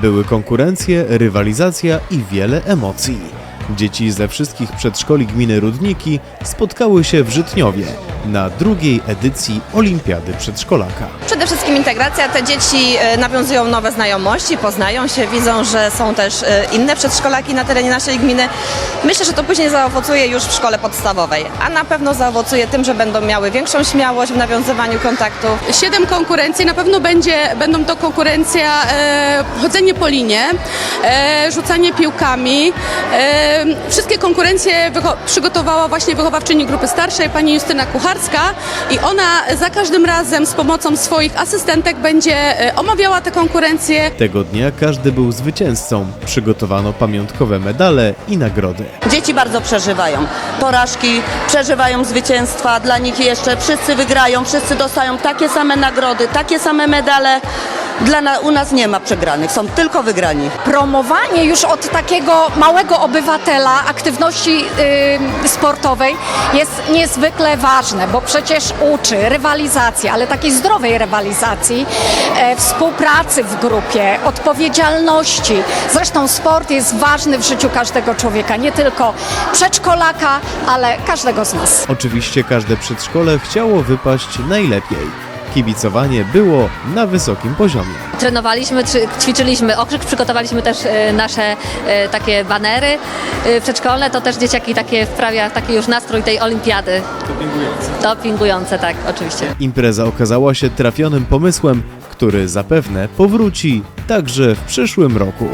Były konkurencje, rywalizacja i wiele emocji. Dzieci ze wszystkich przedszkoli gminy Rudniki spotkały się w Żytniowie na drugiej edycji Olimpiady Przedszkolaka. Przede wszystkim integracja. Te dzieci e, nawiązują nowe znajomości, poznają się, widzą, że są też e, inne przedszkolaki na terenie naszej gminy. Myślę, że to później zaowocuje już w szkole podstawowej, a na pewno zaowocuje tym, że będą miały większą śmiałość w nawiązywaniu kontaktów. Siedem konkurencji, na pewno będzie, będą to konkurencja e, chodzenie po linie, e, rzucanie piłkami. E, wszystkie konkurencje wycho- przygotowała właśnie wychowawczyni grupy starszej, pani Justyna Kucharska i ona za każdym razem z pomocą swoich asystentek będzie e, omawiała te konkurencje, Tego dnia każdy był zwycięzcą. Przygotowano pamiątkowe medale i nagrody. Dzieci bardzo przeżywają porażki, przeżywają zwycięstwa, dla nich jeszcze wszyscy wygrają, wszyscy dostają takie same nagrody, takie same medale. Dla na, u nas nie ma przegranych, są tylko wygrani. promowanie już od takiego małego obywatela aktywności y, sportowej jest niezwykle ważne, bo przecież uczy rywalizacji, ale takiej zdrowej rywalizacji, e, współpracy w grupie, odpowiedzialności. Zresztą sport jest ważny w życiu każdego człowieka, nie tylko przedszkolaka, ale każdego z nas. Oczywiście każde przedszkole chciało wypaść najlepiej. Kibicowanie było na wysokim poziomie. Trenowaliśmy, czy- ćwiczyliśmy okrzyk, przygotowaliśmy też e, nasze e, takie banery e, przedszkolne, to też dzieciaki takie wprawia taki już nastrój tej olimpiady. Dopingujące. Dopingujące, tak, oczywiście. Impreza okazała się trafionym pomysłem, który zapewne powróci także w przyszłym roku.